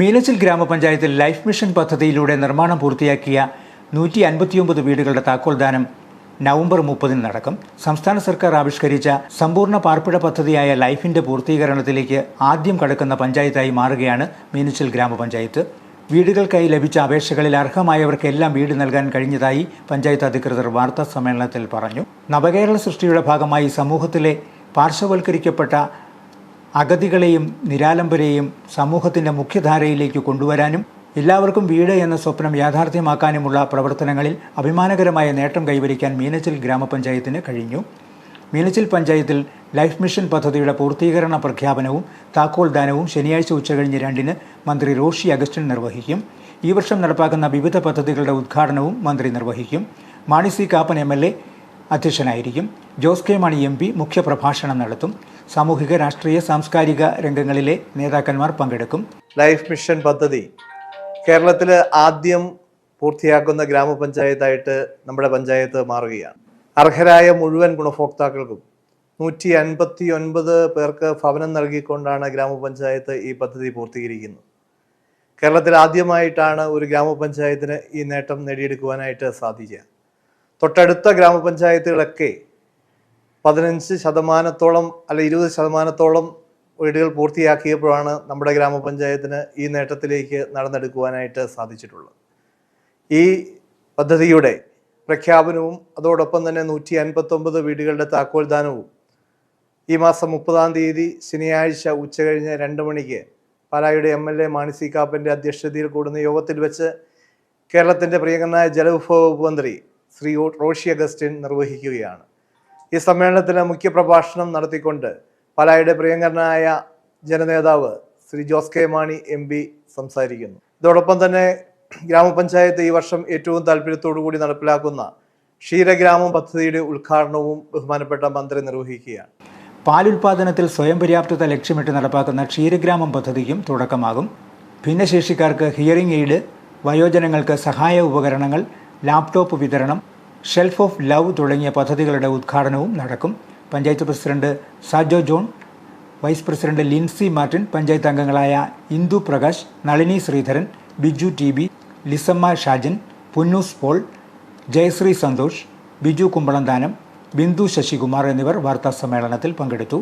മീനച്ചിൽ ഗ്രാമപഞ്ചായത്തിൽ life mission പദ്ധതിയിലൂടെ നിർമ്മാണം പൂർത്തിയാക്കിയ നൂറ്റി അൻപത്തിയൊമ്പത് വീടുകളുടെ താക്കോൽദാനം നവംബർ മുപ്പതിന് നടക്കും. സംസ്ഥാന സർക്കാർ ആവിഷ്കരിച്ച സമ്പൂർണ പാർപ്പിട പദ്ധതിയായ ലൈഫിന്റെ പൂർത്തീകരണത്തിലേക്ക് ആദ്യം കടക്കുന്ന പഞ്ചായത്തായി മാറുകയാണ് മീനച്ചിൽ ഗ്രാമപഞ്ചായത്ത്. വീടുകൾക്കായി ലഭിച്ച അപേക്ഷകളിൽ അർഹമായവർക്കെല്ലാം വീട് നൽകാൻ കഴിഞ്ഞതായി പഞ്ചായത്ത് അധികൃതർ വാർത്താ സമ്മേളനത്തിൽ പറഞ്ഞു. നവകേരള സൃഷ്ടിയുടെ ഭാഗമായി സമൂഹത്തിലെ പാർശ്വവൽക്കരിക്കപ്പെട്ട അഗതികളെയും നിരാലംബരെയും സമൂഹത്തിന്റെ മുഖ്യധാരയിലേക്ക് കൊണ്ടുവരാനും എല്ലാവർക്കും വീട് എന്ന സ്വപ്നം യാഥാർത്ഥ്യമാക്കാനുമുള്ള പ്രവർത്തനങ്ങളിൽ അഭിമാനകരമായ നേട്ടം കൈവരിക്കാൻ മീനച്ചിൽ ഗ്രാമപഞ്ചായത്തിന് കഴിഞ്ഞു. മീനച്ചിൽ പഞ്ചായത്തിൽ ലൈഫ് മിഷൻ പദ്ധതിയുടെ പൂർത്തീകരണ പ്രഖ്യാപനവും താക്കോൽദാനവും ശനിയാഴ്ച ഉച്ചകഴിഞ്ഞ് രണ്ടിന് മന്ത്രി റോഷി അഗസ്റ്റിൻ നിർവഹിക്കും. ഈ വർഷം നടപ്പാക്കുന്ന വിവിധ പദ്ധതികളുടെ ഉദ്ഘാടനവും മന്ത്രി നിർവഹിക്കും. മാണി സി കാപ്പൻ എം അധ്യക്ഷനായിരിക്കും. Jose K Mani M P മുഖ്യപ്രഭാഷണം നടത്തും. സാമൂഹിക രാഷ്ട്രീയ സാംസ്കാരിക രംഗങ്ങളിലെ നേതാക്കന്മാർ പങ്കെടുക്കും. ലൈഫ് മിഷൻ പദ്ധതി. കേരളത്തിൽ ആദ്യം പൂർത്തിയാക്കുന്ന ഗ്രാമപഞ്ചായത്തായിട്ട് നമ്മുടെ പഞ്ചായത്ത് മാറുകയാണ്. അർഹരായ മുഴുവൻ ഗുണഭോക്താക്കൾക്കും നൂറ്റി അൻപത്തി ഒൻപത് പേർക്ക് ഭവനം നൽകിക്കൊണ്ടാണ് ഗ്രാമപഞ്ചായത്ത് ഈ പദ്ധതി പൂർത്തീകരിക്കുന്നത്. കേരളത്തിൽ ആദ്യമായിട്ടാണ് ഒരു ഗ്രാമപഞ്ചായത്തിന് ഈ നേട്ടം നേടിയെടുക്കുവാനായിട്ട് സാധിക്കുക. തൊട്ടടുത്ത ഗ്രാമപഞ്ചായത്തുകളൊക്കെ പതിനഞ്ച് ശതമാനത്തോളം അല്ല ഇരുപത് ശതമാനത്തോളം വീടുകൾ പൂർത്തിയാക്കിയപ്പോഴാണ് നമ്മുടെ ഗ്രാമപഞ്ചായത്തിന് ഈ നേട്ടത്തിലേക്ക് നടന്നെടുക്കുവാനായിട്ട് സാധിച്ചിട്ടുള്ളത്. ഈ പദ്ധതിയുടെ പ്രഖ്യാപനവും അതോടൊപ്പം തന്നെ നൂറ്റി അൻപത്തൊമ്പത് വീടുകളുടെ താക്കോൽദാനവും ഈ മാസം മുപ്പതാം തീയതി ശനിയാഴ്ച ഉച്ചകഴിഞ്ഞ് രണ്ട് മണിക്ക് പാലായുടെ M L A Mani C കാപ്പന്റെ അധ്യക്ഷതയിൽ കൂടുന്ന യോഗത്തിൽ വെച്ച് കേരളത്തിന്റെ പ്രിയങ്കനായ ജലവിഭവ വകുപ്പ് മന്ത്രി ശ്രീ റോഷി അഗസ്റ്റിൻ നിർവഹിക്കുകയാണ്. ഈ സമ്മേളനത്തിന് മുഖ്യ പ്രഭാഷണം നടത്തിക്കൊണ്ട് പാലായുടെ പ്രിയങ്കരനായ ജനനേതാവ് Sri Jose K Mani M P സംസാരിക്കുന്നു. ഇതോടൊപ്പം തന്നെ ഗ്രാമപഞ്ചായത്ത് ഈ വർഷം ഏറ്റവും താല്പര്യത്തോടു കൂടി നടപ്പിലാക്കുന്ന ക്ഷീരഗ്രാമം പദ്ധതിയുടെ ഉദ്ഘാടനവും ബഹുമാനപ്പെട്ട മന്ത്രി നിർവഹിക്കുകയാണ്. പാലുൽപാദനത്തിൽ സ്വയം പര്യാപ്തത ലക്ഷ്യമിട്ട് നടപ്പാക്കുന്ന ക്ഷീരഗ്രാമം പദ്ധതിക്കും തുടക്കമാകും. ഭിന്നശേഷിക്കാർക്ക് ഹിയറിംഗ് എയ്ഡ് വയോജനങ്ങൾക്ക് സഹായ ഉപകരണങ്ങൾ ലാപ്ടോപ്പ് വിതരണം ഷെൽഫ് ഓഫ് ലവ് തുടങ്ങിയ പദ്ധതികളുടെ ഉദ്ഘാടനവും നടക്കും. Panchayat president Sajo John vice president Lincy Martin panchayat അംഗങ്ങളായ ഇന്ദു പ്രകാശ് നളിനി ശ്രീധരൻ ബിജു ടി ബി ലിസമ്മ ഷാജൻ പുന്നൂസ് പോൾ ജയശ്രീ സന്തോഷ് ബിജു കുമ്പളന്താനം ബിന്ദു ശശികുമാർ എന്നിവർ വാർത്താ സമ്മേളനത്തിൽ പങ്കെടുത്തു.